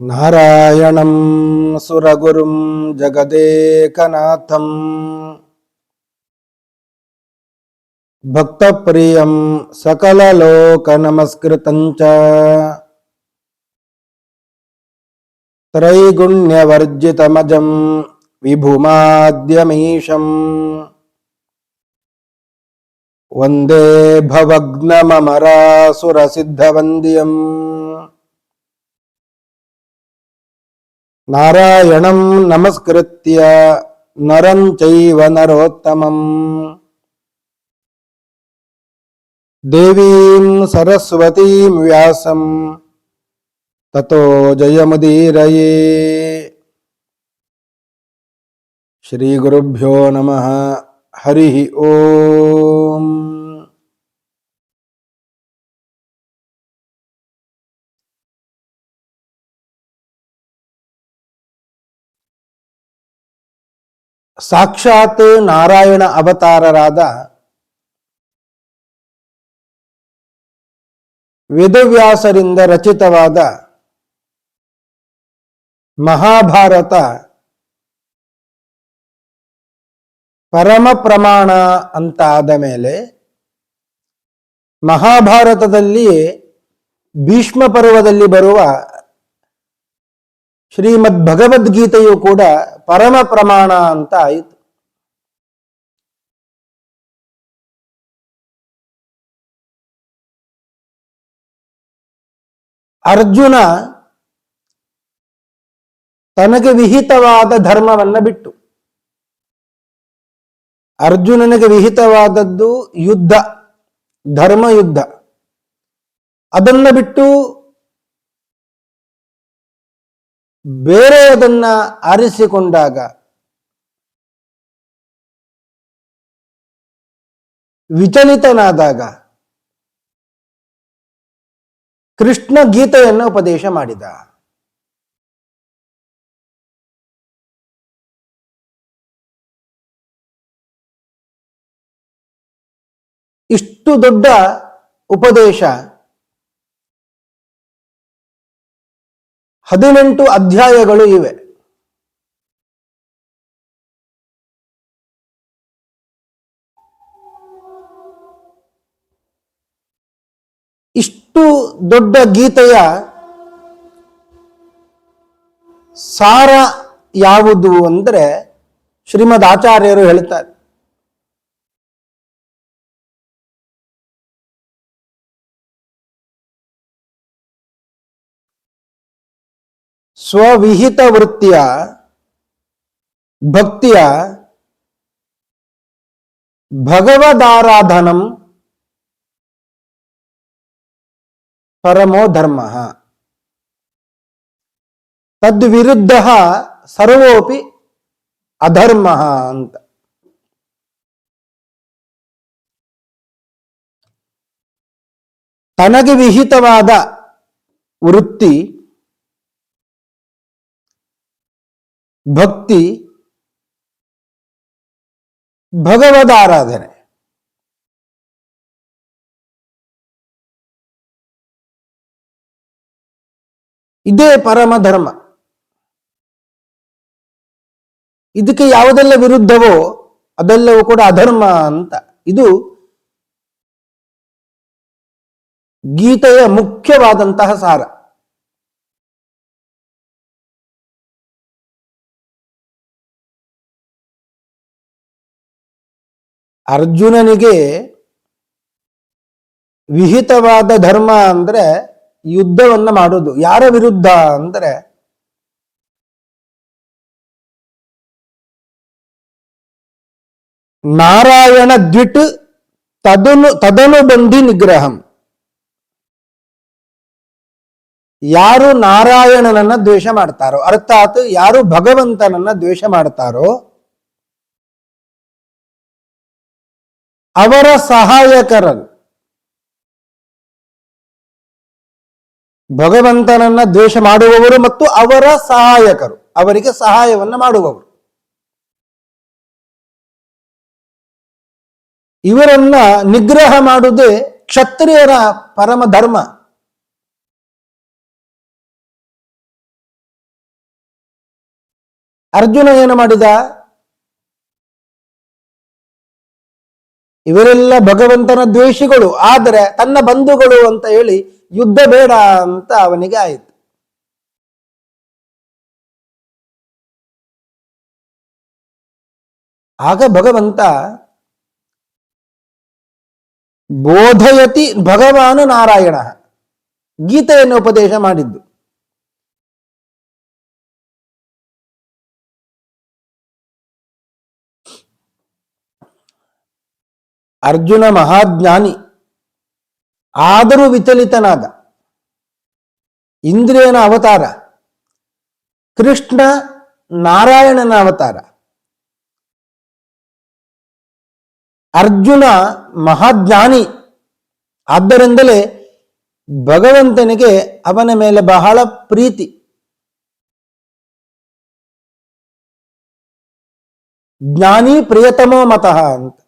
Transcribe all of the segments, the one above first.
नारायणं सुरगुरुं जगदेकनाथं भक्तप्रियं सकललोकनमस्कृतं च। त्रैगुण्यवर्जितमजं विभुमाद्यमीशम्। वन्दे भवग्नममरासुरसिद्धवन्द्यम् నారాయణం నమస్కృత్య నరం చైవ నరోత్తమం. దేవీం సరస్వతీం వ్యాసం. తతో జయముదీరయే. శ్రీగురుభ్యో నమ. హరి ఓ ಸಾಕ್ಷಾತ್ ನಾರಾಯಣ ಅವತಾರರಾದ ವೇದವ್ಯಾಸರಿಂದ ರಚಿತವಾದ ಮಹಾಭಾರತ ಪರಮ ಪ್ರಮಾಣ ಅಂತ ಆದ ಮೇಲೆ ಮಹಾಭಾರತದಲ್ಲಿ ಭೀಷ್ಮ ಪರ್ವದಲ್ಲಿ ಬರುವ ಶ್ರೀಮದ್ ಭಗವದ್ಗೀತೆಯು ಕೂಡ ಪರಮ ಪ್ರಮಾಣ ಅಂತ ಆಯಿತು. ಅರ್ಜುನ ತನಗೆ ವಿಹಿತವಾದ ಧರ್ಮವನ್ನ ಬಿಟ್ಟು, ಅರ್ಜುನನಿಗೆ ವಿಹಿತವಾದದ್ದು ಯುದ್ಧ ಧರ್ಮ ಯುದ್ಧ ಅದನ್ನ ಬಿಟ್ಟು ಬೇರೆಯದನ್ನ ಆರಿಸಿಕೊಂಡಾಗ ವಿಚಲಿತನಾದಾಗ ಕೃಷ್ಣ ಗೀತೆಯನ್ನು ಉಪದೇಶ ಮಾಡಿದ. ಇಷ್ಟು ದೊಡ್ಡ ಉಪದೇಶ ಹದಿನೆಂಟು ಅಧ್ಯಾಯಗಳು ಇವೆ. ಇಷ್ಟು ದೊಡ್ಡ ಗೀತೆಯ ಸಾರ ಯಾವುದು ಅಂದ್ರೆ ಶ್ರೀಮದ್ ಆಚಾರ್ಯರು ಹೇಳ್ತಾರೆ. ಸ್ವವಿಹಿತ ವೃತ್ತಿಯ ಭಕ್ತಿಯ ಭಗವದಾರಾಧನಂ ಪರಮೋ ಧರ್ಮ ತದ್ವಿರುದ್ಧ ಸರ್ವೋಪಿ ಅಧರ್ಮ ಅಂತ ತನಗೆ ವಿಹಿತವಾದ ವೃತ್ತಿ ಭಕ್ತಿ, ಭಗವದ ಆರಾಧನೆ. ಇದೇ ಪರಮ ಧರ್ಮ. ಇದಕ್ಕೆ ಯಾವುದೆಲ್ಲ ವಿರುದ್ಧವೋ ಅದೆಲ್ಲವೂ ಕೂಡ ಅಧರ್ಮ ಅಂತ. ಇದು ಗೀತೆಯ ಮುಖ್ಯವಾದಂತಹ ಸಾರ. ಅರ್ಜುನನಿಗೆ ವಿಹಿತವಾದ ಧರ್ಮ ಅಂದ್ರೆ ಯುದ್ಧವನ್ನ ಮಾಡೋದು. ಯಾರ ವಿರುದ್ಧ ಅಂದ್ರೆ ನಾರಾಯಣ ದ್ವಿಟ್ ತದನು ತದನು ಬಂಧಿ ನಿಗ್ರಹಂ. ಯಾರು ನಾರಾಯಣನನ್ನ ದ್ವೇಷ ಮಾಡ್ತಾರೋ, ಅರ್ಥಾತ್ ಯಾರು ಭಗವಂತನನ್ನ ದ್ವೇಷ ಮಾಡ್ತಾರೋ ಅವರ ಸಹಾಯಕರನ್ನು. ಭಗವಂತನನ್ನ ದ್ವೇಷ ಮಾಡುವವರು ಮತ್ತು ಅವರ ಸಹಾಯಕರು. ಅವರಿಗೆ ಸಹಾಯವನ್ನ ಮಾಡುವವರು. ಇವರನ್ನ ನಿಗ್ರಹ ಮಾಡುವುದೇ ಕ್ಷತ್ರಿಯರ ಪರಮ ಧರ್ಮ. ಅರ್ಜುನ ಏನು ಮಾಡಿದ? ಇವರೆಲ್ಲ ಭಗವಂತನ ದ್ವೇಷಿಗಳು, ಆದರೆ ತನ್ನ ಬಂಧುಗಳು ಅಂತ ಹೇಳಿ ಯುದ್ಧ ಬೇಡ ಅಂತ ಅವನಿಗೆ ಆಯಿತು. ಆಗ ಭಗವಂತ ಬೋಧಯತಿ ಭಗವಾನು ನಾರಾಯಣ ಗೀತೆಯನ್ನು ಉಪದೇಶ ಮಾಡಿದ್ದು. ಅರ್ಜುನ ಮಹಾಜ್ಞಾನಿ. ಆದರೂ ವಿಚಲಿತನಾದ. ಇಂದ್ರಿಯನ ಅವತಾರ. ಕೃಷ್ಣ ನಾರಾಯಣನ ಅವತಾರ. ಅರ್ಜುನ ಮಹಾಜ್ಞಾನಿ. ಆದ್ದರಿಂದಲೇ ಭಗವಂತನಿಗೆ ಅವನ ಮೇಲೆ ಬಹಳ ಪ್ರೀತಿ. ಜ್ಞಾನಿ ಪ್ರಿಯತಮೋ ಮತಃ ಅಂತ.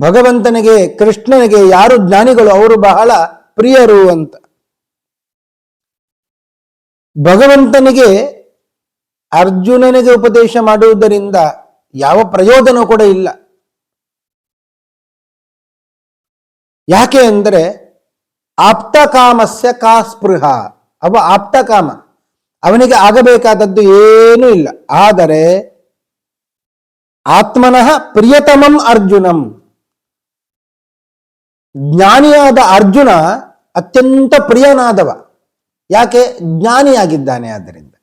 ಭಗವಂತನಿಗೆ, ಕೃಷ್ಣನಿಗೆ ಯಾರು ಜ್ಞಾನಿಗಳು, ಅವರು ಬಹಳ ಪ್ರಿಯರು ಅಂತ. ಭಗವಂತನಿಗೆ ಅರ್ಜುನನಿಗೆ ಉಪದೇಶ ಮಾಡುವುದರಿಂದ ಯಾವ ಪ್ರಯೋಜನ ಕೂಡ ಇಲ್ಲ. ಯಾಕೆ ಅಂದರೆ, ಆಪ್ತಕಾಮಸ್ಯ ಕಾ ಸ್ಪೃಹ. ಅವ ಆಪ್ತಕಾಮ. ಅವನಿಗೆ ಆಗಬೇಕಾದದ್ದು ಏನೂ ಇಲ್ಲ. ಆದರೆ, ಆತ್ಮನಃ ಪ್ರಿಯತಮಂ ಅರ್ಜುನಂ. ಜ್ಞಾನಿಯಾದ ಅರ್ಜುನ ಅತ್ಯಂತ ಪ್ರಿಯನಾದವ. ಯಾಕೆ? ಜ್ಞಾನಿಯಾಗಿದ್ದಾನೆ ಆದ್ದರಿಂದ.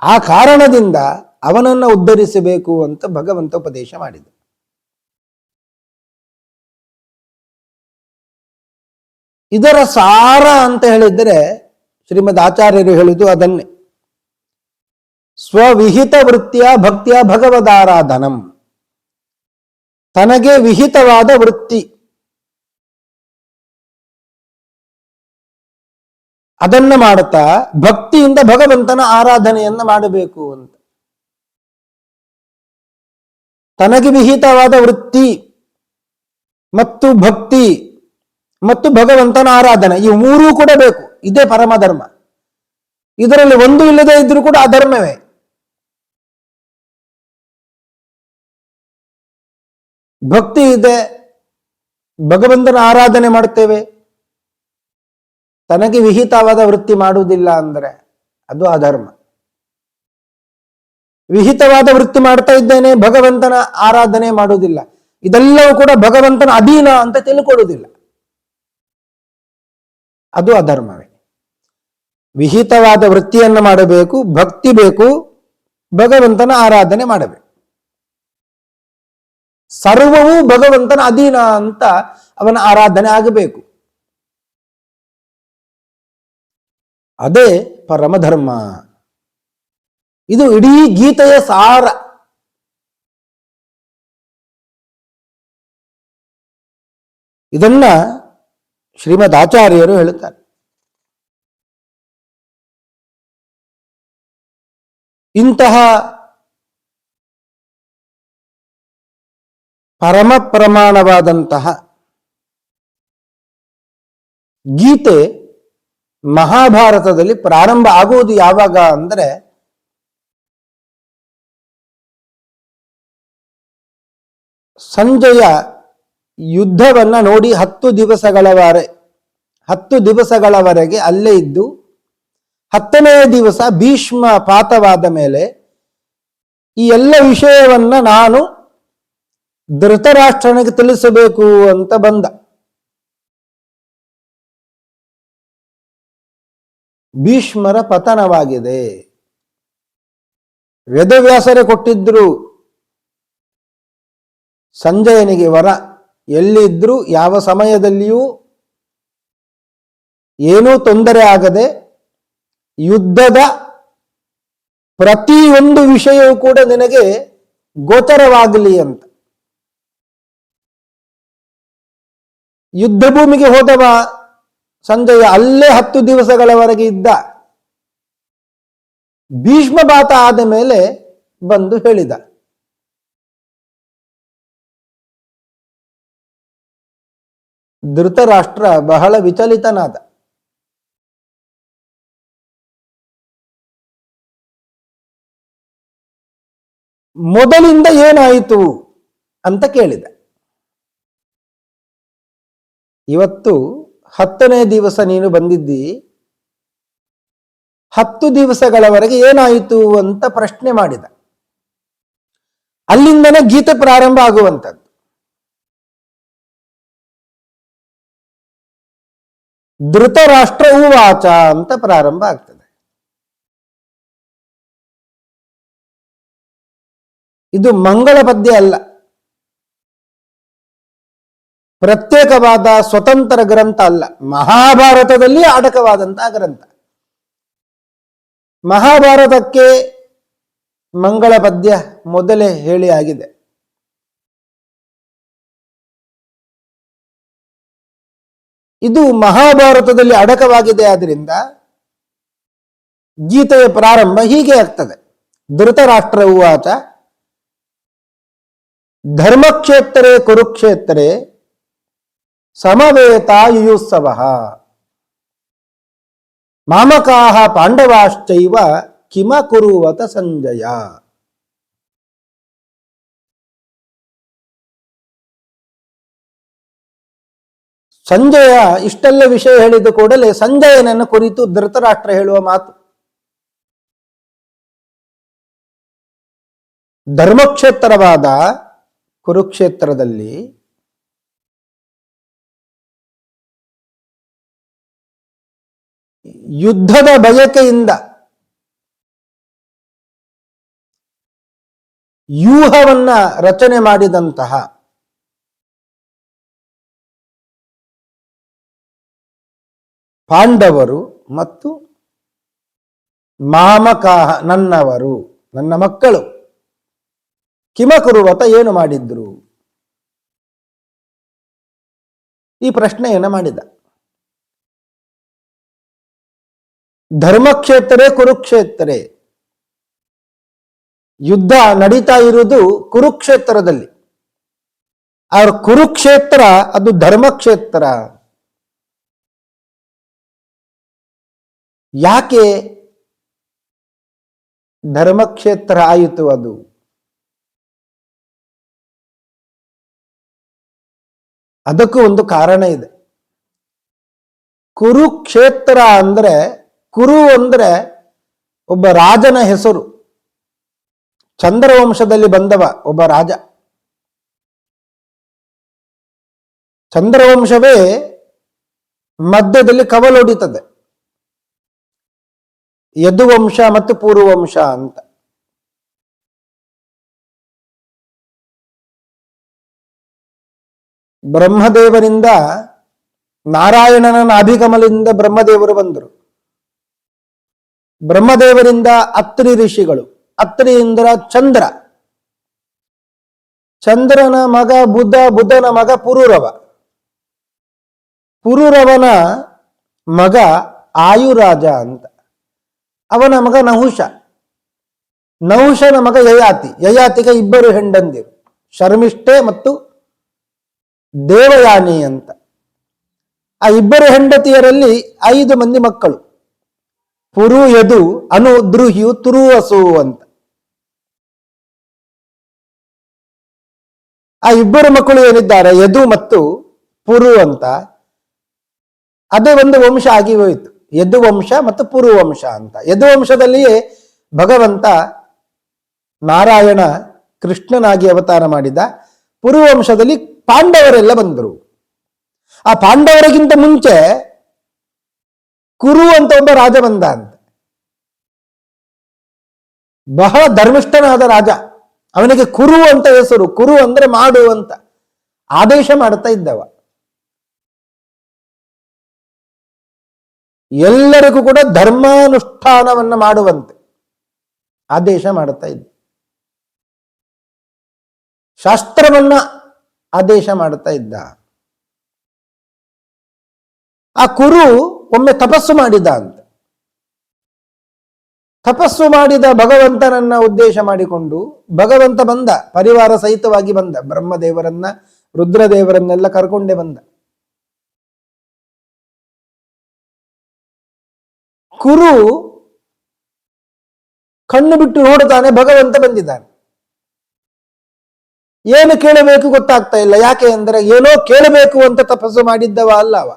ಆ ಕಾರಣದಿಂದ ಅವನನ್ನು ಉದ್ಧರಿಸಬೇಕು ಅಂತ ಭಗವಂತ ಉಪದೇಶ ಮಾಡಿದ ಇದರ ಸಾರ ಅಂತ ಹೇಳಿದರೆ ಶ್ರೀಮದ್ ಆಚಾರ್ಯರು ಹೇಳಿದ್ದು ಅದನ್ನೇ. ಸ್ವವಿಹಿತ ವೃತ್ತಿಯ ಭಕ್ತಿಯ ಭಗವದಾರಾಧನಂ. ತನಗೆ ವಿಹಿತವಾದ ವೃತ್ತಿ. ಅದನ್ನ ಮಾಡುತ್ತಾ ಭಕ್ತಿಯಿಂದ ಭಗವಂತನ ಆರಾಧನೆಯನ್ನ ಮಾಡಬೇಕು ಅಂತ. ತನಗೆ ವಿಹಿತವಾದ ವೃತ್ತಿ ಮತ್ತು ಭಕ್ತಿ ಮತ್ತು ಭಗವಂತನ ಆರಾಧನೆ ಈ ಮೂರೂ ಕೂಡ ಬೇಕು. ಇದೇ ಪರಮ ಧರ್ಮ. ಇದರಲ್ಲಿ ಒಂದು ಇಲ್ಲದೆ ಇದ್ರೂ ಕೂಡ ಅಧರ್ಮವೇ ಭಕ್ತಿ ಇದೆ, ಭಗವಂತನ ಆರಾಧನೆ ಮಾಡುತ್ತೇವೆ. ತನಗೆ ವಿಹಿತವಾದ ವೃತ್ತಿ ಮಾಡುವುದಿಲ್ಲ ಅಂದ್ರೆ ಅದು ಅಧರ್ಮ. ವಿಹಿತವಾದ ವೃತ್ತಿ ಮಾಡ್ತಾ ಇದ್ದೇನೆ, ಭಗವಂತನ ಆರಾಧನೆ ಮಾಡುವುದಿಲ್ಲ. ಇದೆಲ್ಲವೂ ಕೂಡ ಭಗವಂತನ ಅಧೀನ ಅಂತ ತಿಳ್ಕೊಳ್ಳುವುದಿಲ್ಲ. ಅದು ಅಧರ್ಮವೇ. ವಿಹಿತವಾದ ವೃತ್ತಿಯನ್ನು ಮಾಡಬೇಕು, ಭಕ್ತಿ ಬೇಕು, ಭಗವಂತನ ಆರಾಧನೆ ಮಾಡಬೇಕು. ಸರ್ವವೂ ಭಗವಂತನ ಅಧೀನ ಅಂತ ಅವನ ಆರಾಧನೆ ಆಗಬೇಕು. ಅದೇ ಪರಮಧರ್ಮ. ಇದು ಇಡೀ ಗೀತೆಯ ಸಾರ. ಇದನ್ನ ಶ್ರೀಮದ್ ಆಚಾರ್ಯರು ಹೇಳುತ್ತಾರೆ ಇಂತಹ ಪರಮ ಪ್ರಮಾಣವಾದಂತಹ ಗೀತೆ ಮಹಾಭಾರತದಲ್ಲಿ ಪ್ರಾರಂಭ ಆಗುವುದು ಯಾವಾಗ ಅಂದರೆ ಸಂಜಯ ಯುದ್ಧವನ್ನ ನೋಡಿ ಹತ್ತು ದಿವಸಗಳವರೆ ಹತ್ತು ದಿವಸಗಳವರೆಗೆ ಅಲ್ಲೇ ಇದ್ದು ಹತ್ತನೇ ದಿವಸ ಭೀಷ್ಮ ಪಾತವಾದ ಮೇಲೆ ಈ ಎಲ್ಲ ವಿಷಯವನ್ನ ನಾನು ಧೃತರಾಷ್ಟ್ರನಿಗೆ ತಿಳಿಸಬೇಕು ಅಂತ ಬಂದ. ಭೀಷ್ಮರ ಪತನವಾಗಿದೆ. ವೇದವ್ಯಾಸರೇ ಕೊಟ್ಟಿದ್ರು ಸಂಜಯನಿಗೆ ವರ, ಎಲ್ಲಿದ್ರು ಯಾವ ಸಮಯದಲ್ಲಿಯೂ ಏನೂ ತೊಂದರೆ ಆಗದೆ ಯುದ್ಧದ ಪ್ರತಿಯೊಂದು ವಿಷಯವೂ ಕೂಡ ನಿನಗೆ ಗೋಚರವಾಗಲಿ ಅಂತ. ಯುದ್ಧ ಭೂಮಿಗೆ ಹೋದವ ಸಂಜಯ ಅಲ್ಲೇ ಹತ್ತು ದಿವಸಗಳವರೆಗೆ ಇದ್ದ ಭೀಷ್ಮಪಾತ ಆದ ಮೇಲೆ ಬಂದು ಹೇಳಿದ. ಧೃತರಾಷ್ಟ್ರ ಬಹಳ ವಿಚಲಿತನಾದ. ಮೊದಲಿಂದ ಏನಾಯಿತು ಅಂತ ಕೇಳಿದ. ಇವತ್ತು ಹತ್ತನೇ ದಿವಸ ನೀನು ಬಂದಿದ್ದಿ. ಹತ್ತು ದಿವಸಗಳವರೆಗೆ ಏನಾಯಿತು ಅಂತ ಪ್ರಶ್ನೆ ಮಾಡಿದ. ಅಲ್ಲಿಂದನೇ ಗೀತೆ ಪ್ರಾರಂಭ ಆಗುವಂಥದ್ದು. ಧೃತರಾಷ್ಟ್ರ ಉವಾಚ ಅಂತ ಪ್ರಾರಂಭ ಆಗ್ತದೆ. ಇದು ಮಂಗಳ ಪದ್ಯ ಅಲ್ಲ. ಪ್ರತ್ಯೇಕವಾದ ಸ್ವತಂತ್ರ ಗ್ರಂಥ ಅಲ್ಲ. ಮಹಾಭಾರತದಲ್ಲಿ ಅಡಕವಾದಂತಹ ಗ್ರಂಥ. ಮಹಾಭಾರತಕ್ಕೆ ಮಂಗಳ ಪದ್ಯ ಮೊದಲೇ ಹೇಳಿ ಆಗಿದೆ. ಇದು ಮಹಾಭಾರತದಲ್ಲಿ ಅಡಕವಾಗಿದೆ ಆದ್ರಿಂದ ಗೀತೆಯ ಪ್ರಾರಂಭ ಹೀಗೆ ಆಗ್ತದೆ. ಧೃತರಾಷ್ಟ್ರ ಉವಾಚ, ಧರ್ಮಕ್ಷೇತ್ರೇ ಕುರುಕ್ಷೇತ್ರೇ ಸಮವೇತ ಯುಯುತ್ಸವ ಮಾಮಕಾಹ ಪಾಂಡವಾಶ್ಚೈವ ಕಿಮ ಕುರುವತ ಸಂಜಯ. ಸಂಜಯ ಇಷ್ಟೆಲ್ಲ ವಿಷಯ ಹೇಳಿದ ಕೂಡಲೇ ಸಂಜಯನನ್ನು ಕುರಿತು ಧೃತರಾಷ್ಟ್ರ ಹೇಳುವ ಮಾತು. ಧರ್ಮಕ್ಷೇತ್ರವಾದ ಕುರುಕ್ಷೇತ್ರದಲ್ಲಿ ಯುದ್ಧದ ಬಯಕೆಯಿಂದ ವ್ಯೂಹವನ್ನ ರಚನೆ ಮಾಡಿದಂತಹ ಪಾಂಡವರು ಮತ್ತು ಮಾಮಕಾಹ ನನ್ನವರು, ನನ್ನ ಮಕ್ಕಳು, ಕಿಮಕುರುವತ ಏನು ಮಾಡಿದ್ರು? ಈ ಪ್ರಶ್ನೆಯನ್ನು ಮಾಡಿದ. ಧರ್ಮಕ್ಷೇತ್ರೇ ಕುರುಕ್ಷೇತ್ರೇ. ಯುದ್ಧ ನಡೀತಾ ಇರುವುದು ಕುರುಕ್ಷೇತ್ರದಲ್ಲಿ. ಅವ್ರ ಕುರುಕ್ಷೇತ್ರ ಅದು ಧರ್ಮಕ್ಷೇತ್ರ. ಯಾಕೆ ಧರ್ಮಕ್ಷೇತ್ರ ಆಯಿತು ಅದು? ಅದಕ್ಕೂ ಒಂದು ಕಾರಣ ಇದೆ. ಕುರುಕ್ಷೇತ್ರ ಅಂದ್ರೆ ಕುರು ಅಂದ್ರೆ ಒಬ್ಬ ರಾಜನ ಹೆಸರು. ಚಂದ್ರವಂಶದಲ್ಲಿ ಬಂದವ ಒಬ್ಬ ರಾಜ. ಚಂದ್ರವಂಶವೇ ಮಧ್ಯದಲ್ಲಿ ಕವಲೊಡಿತದೆ ಯದುವಂಶ ಮತ್ತು ಪೂರ್ವವಂಶ ಅಂತ. ಬ್ರಹ್ಮದೇವರಿಂದ ನಾರಾಯಣನ ನಾಭಿಗಮಲಿಂದ ಬ್ರಹ್ಮದೇವರು ಬಂದರು. ಬ್ರಹ್ಮದೇವರಿಂದ ಅತ್ರಿ ಋಷಿಗಳು ಅತ್ರಿಯಿಂದ ಚಂದ್ರ. ಚಂದ್ರನ ಮಗ ಬುದ್ಧ ಬುದ್ಧನ ಮಗ ಪುರೂರವ. ಪುರೂರವನ ಮಗ ಆಯುರಾಜ ಅಂತ. ಅವನ ಮಗ ನಹುಷ. ನಹುಷನ ಮಗ ಯಯಾತಿ. ಯಯಾತಿಗೆ ಇಬ್ಬರು ಹೆಂಡಂದಿರು ಶರ್ಮಿಷ್ಠೆ ಮತ್ತು ದೇವಯಾನಿ ಅಂತ. ಆ ಇಬ್ಬರು ಹೆಂಡತಿಯರಲ್ಲಿ ಐದು ಮಂದಿ ಮಕ್ಕಳು. ಪುರು ಯದು ಅನು ದ್ರುಹಿಯು ತುರುವಸು ಅಂತ. ಆ ಇಬ್ಬರು ಮಕ್ಕಳು ಏನಿದ್ದಾರೆ? ಯದು ಮತ್ತು ಪುರು ಅಂತ. ಅದೇ ಒಂದು ವಂಶ ಆಗಿ ಹೋಯಿತು. ಯದು ವಂಶ ಮತ್ತು ಪುರು ವಂಶ ಅಂತ. ಯದು ವಂಶದಲ್ಲಿಯೇ ಭಗವಂತ ನಾರಾಯಣ ಕೃಷ್ಣನಾಗಿ ಅವತಾರ ಮಾಡಿದ. ಪುರು ವಂಶದಲ್ಲಿ ಪಾಂಡವರೆಲ್ಲ ಬಂದರು. ಆ ಪಾಂಡವರಿಗಿಂತ ಮುಂಚೆ ಕುರು ಅಂತ ಒಬ್ಬ ರಾಜ ಬಂದ ಅಂತ. ಬಹಳ ಧರ್ಮಿಷ್ಠನಾದ ರಾಜ. ಅವನಿಗೆ ಕುರು ಅಂತ ಹೆಸರು, ಕುರು ಅಂದ್ರೆ ಮಾಡು ಅಂತ ಆದೇಶ ಮಾಡ್ತಾ ಇದ್ದವ. ಎಲ್ಲರಿಗೂ ಕೂಡ ಧರ್ಮಾನುಷ್ಠಾನವನ್ನು ಮಾಡುವಂತೆ ಆದೇಶ ಮಾಡುತ್ತಾ ಇದ್ದ. ಶಾಸ್ತ್ರವನ್ನ ಆದೇಶ ಮಾಡುತ್ತಾ ಇದ್ದ. ಆ ಕುರು ಒಮ್ಮೆ ತಪಸ್ಸು ಮಾಡಿದ ಅಂತ. ತಪಸ್ಸು ಮಾಡಿದ ಭಗವಂತನನ್ನ ಉದ್ದೇಶ ಮಾಡಿಕೊಂಡು ಭಗವಂತ ಬಂದ, ಪರಿವಾರ ಸಹಿತವಾಗಿ ಬಂದ, ಬ್ರಹ್ಮದೇವರನ್ನ, ರುದ್ರದೇವರನ್ನೆಲ್ಲ ಕರ್ಕೊಂಡೇ ಬಂದ. ಕುರು ಕಣ್ಣು ಬಿಟ್ಟು ನೋಡುತ್ತಾನೆ, ಭಗವಂತ ಬಂದಿದ್ದಾನೆ. ಏನು ಕೇಳಬೇಕು ಗೊತ್ತಾಗ್ತಾ ಇಲ್ಲ, ಯಾಕೆ ಅಂದರೆ ಏನೋ ಕೇಳಬೇಕು ಅಂತ ತಪಸ್ಸು ಮಾಡಿದ್ದವ ಅಲ್ಲವ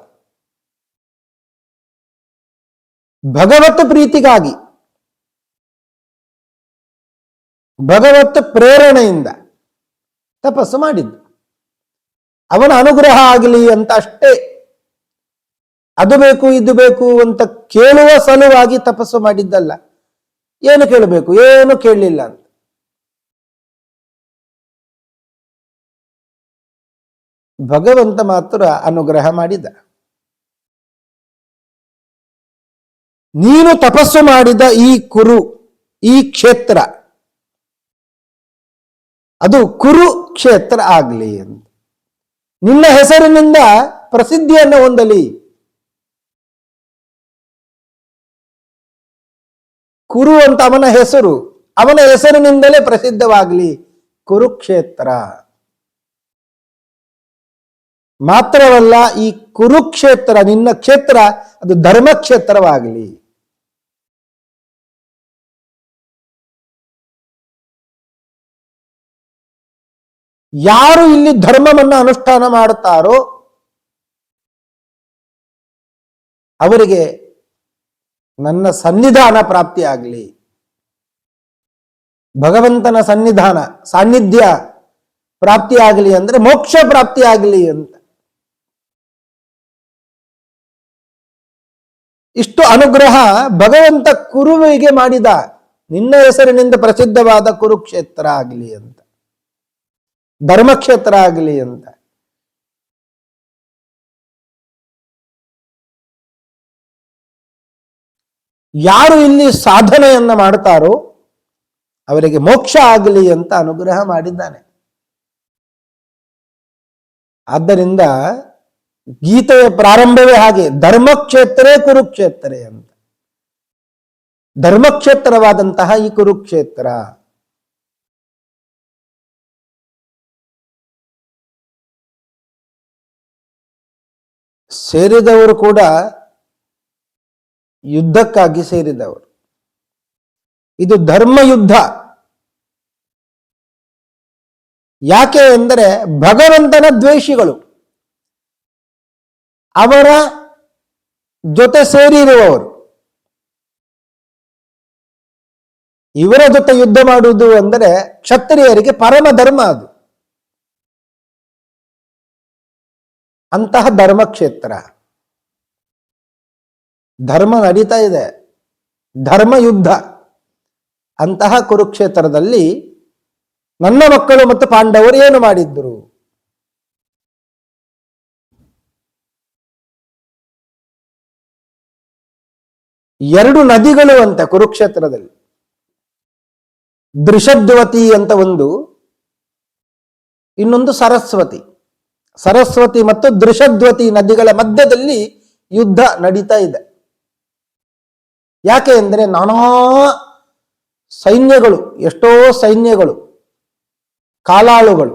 ಭಗವತ್ ಪ್ರೀತಿಗಾಗಿ ಭಗವತ್ ಪ್ರೇರಣೆಯಿಂದ ತಪಸ್ಸು ಮಾಡಿದ್ದು. ಅವನ ಅನುಗ್ರಹ ಆಗಲಿ ಅಂತ ಅಷ್ಟೇ. ಅದು ಬೇಕು, ಇದು ಬೇಕು ಅಂತ ಕೇಳುವ ಸಲುವಾಗಿ ತಪಸ್ಸು ಮಾಡಿದ್ದಲ್ಲ. ಏನು ಕೇಳಬೇಕು? ಏನು ಕೇಳಲಿಲ್ಲ ಅಂತ. ಭಗವಂತ ಮಾತ್ರ ಅನುಗ್ರಹ ಮಾಡಿದ. ನೀನು ತಪಸ್ಸು ಮಾಡಿದ ಈ ಕುರು, ಈ ಕ್ಷೇತ್ರ ಅದು ಕುರು ಕ್ಷೇತ್ರ ಆಗ್ಲಿ ಅಂತ ನಿನ್ನ ಹೆಸರಿನಿಂದ ಪ್ರಸಿದ್ಧಿಯನ್ನು ಹೊಂದಲಿ. ಕುರು ಅಂತ ಅವನ ಹೆಸರು, ಅವನ ಹೆಸರಿನಿಂದಲೇ ಪ್ರಸಿದ್ಧವಾಗಲಿ ಕುರುಕ್ಷೇತ್ರ. ಮಾತ್ರವಲ್ಲ ಈ ಕುರುಕ್ಷೇತ್ರ, ನಿನ್ನ ಕ್ಷೇತ್ರ, ಅದು ಧರ್ಮಕ್ಷೇತ್ರವಾಗಲಿ. ಯಾರು ಇಲ್ಲಿ ಧರ್ಮವನ್ನು ಅನುಷ್ಠಾನ ಮಾಡುತ್ತಾರೋ ಅವರಿಗೆ ನನ್ನ ಸನ್ನಿಧಾನ ಪ್ರಾಪ್ತಿಯಾಗಲಿ. ಭಗವಂತನ ಸನ್ನಿಧಾನ, ಸಾನ್ನಿಧ್ಯ ಪ್ರಾಪ್ತಿಯಾಗಲಿ ಅಂದ್ರೆ ಮೋಕ್ಷ ಪ್ರಾಪ್ತಿಯಾಗಲಿ ಅಂತ. ಇಷ್ಟು ಅನುಗ್ರಹ ಭಗವಂತ ಕುರುವಿಗೆ ಮಾಡಿದ. ನಿನ್ನ ಹೆಸರಿನಿಂದ ಪ್ರಸಿದ್ಧವಾದ ಕುರುಕ್ಷೇತ್ರ ಆಗಲಿ ಅಂತ. ಧರ್ಮಕ್ಷೇತ್ರ ಆಗಲಿ ಅಂತ. ಯಾರು ಇಲ್ಲಿ ಸಾಧನೆಯನ್ನ ಮಾಡ್ತಾರೋ ಅವರಿಗೆ ಮೋಕ್ಷ ಆಗಲಿ ಅಂತ ಅನುಗ್ರಹ ಮಾಡಿದ್ದಾನೆ. ಆದ್ದರಿಂದ ಗೀತೆಯ ಪ್ರಾರಂಭವೇ ಹಾಗೆ, ಧರ್ಮಕ್ಷೇತ್ರೇ ಕುರುಕ್ಷೇತ್ರ ಅಂತ. ಧರ್ಮಕ್ಷೇತ್ರವಾದಂತಹ ಈ ಕುರುಕ್ಷೇತ್ರ. ಸೇರಿದವರು ಕೂಡ ಯುದ್ಧಕ್ಕಾಗಿ ಸೇರಿದವರು. ಇದು ಧರ್ಮ ಯುದ್ಧ ಯಾಕೆ ಎಂದರೆ ಭಗವಂತನ ದ್ವೇಷಿಗಳು. ಅವರ ಜೊತೆ ಸೇರಿರುವವರು. ಇವರ ಜೊತೆ ಯುದ್ಧ ಮಾಡುವುದು ಅಂದರೆ ಕ್ಷತ್ರಿಯರಿಗೆ ಪರಮ ಧರ್ಮ ಅದು. ಅಂತಹ ಧರ್ಮಕ್ಷೇತ್ರ. ಧರ್ಮ ನಡೀತಾ ಇದೆ. ಧರ್ಮ ಯುದ್ಧ. ಅಂತಹ ಕುರುಕ್ಷೇತ್ರದಲ್ಲಿ ನನ್ನ ಮಕ್ಕಳು ಮತ್ತು ಪಾಂಡವರು ಏನು ಮಾಡಿದ್ರು? ಎರಡು ನದಿಗಳು ಅಂತ ಕುರುಕ್ಷೇತ್ರದಲ್ಲಿ. ದೃಷದ್ವತಿ ಅಂತ ಒಂದು, ಇನ್ನೊಂದು ಸರಸ್ವತಿ. ಸರಸ್ವತಿ ಮತ್ತು ದೃಷದ್ವತಿ ನದಿಗಳ ಮಧ್ಯದಲ್ಲಿ ಯುದ್ಧ ನಡೀತಾ ಇದೆ. ಯಾಕೆ ಅಂದರೆ ನಾನಾ ಸೈನ್ಯಗಳು, ಎಷ್ಟೋ ಸೈನ್ಯಗಳು, ಕಾಲಾಳುಗಳು,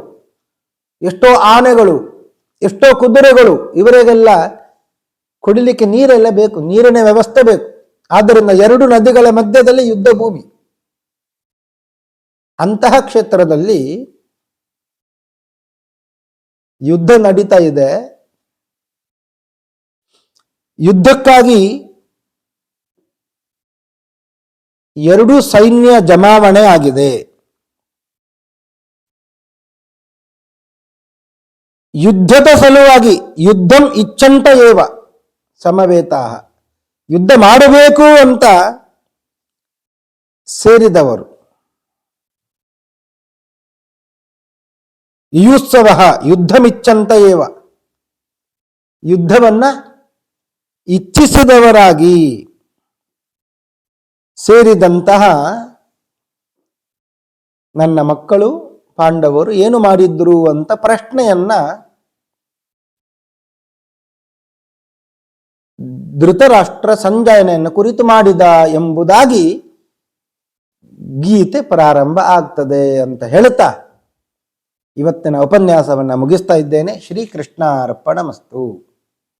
ಎಷ್ಟೋ ಆನೆಗಳು, ಎಷ್ಟೋ ಕುದುರೆಗಳು ಇವರಿಗೆಲ್ಲ ಕುಡಿಲಿಕ್ಕೆ ನೀರೆಲ್ಲ ಬೇಕು, ನೀರಿನ ವ್ಯವಸ್ಥೆ ಬೇಕು. ಆದ್ದರಿಂದ ಎರಡು ನದಿಗಳ ಮಧ್ಯದಲ್ಲಿ ಯುದ್ಧ ಭೂಮಿ ಅಂತಹ ಕ್ಷೇತ್ರದಲ್ಲಿ ಯುದ್ಧ ನಡೀತಾ ಇದೆ. ಯುದ್ಧಕ್ಕಾಗಿ ಎರಡು ಸೈನ್ಯ ಜಮಾವಣೆ ಆಗಿದೆ. ಯುದ್ಧದ ಸಲುವಾಗಿ ಯುದ್ಧಂ ಇಚ್ಛಂಟ ಏವ ಸಮವೇತ ಯುದ್ಧ ಮಾಡಬೇಕು ಅಂತ ಸೇರಿದವರು. ಯುತ್ಸವ ಯುದ್ಧಮಿಚ್ಛಂತ ಏವ? ಯುದ್ಧವನ್ನ ಇಚ್ಛಿಸಿದವರಾಗಿ ಸೇರಿದಂತಹ ನನ್ನ ಮಕ್ಕಳು, ಪಾಂಡವರು ಏನು ಮಾಡಿದ್ರು ಅಂತ ಪ್ರಶ್ನೆಯನ್ನ ಧೃತರಾಷ್ಟ್ರ ಸಂಜಯನೆಯನ್ನು ಕುರಿತು ಮಾಡಿದ ಎಂಬುದಾಗಿ ಗೀತೆ ಪ್ರಾರಂಭ ಆಗ್ತದೆ ಅಂತ ಹೇಳ್ತಾ ಇವತ್ತಿನ ಉಪನ್ಯಾಸವನ್ನು ಮುಗಿಸ್ತಾ ಇದ್ದೇನೆ. ಶ್ರೀಕೃಷ್ಣ ಅರ್ಪಣ ಮಸ್ತು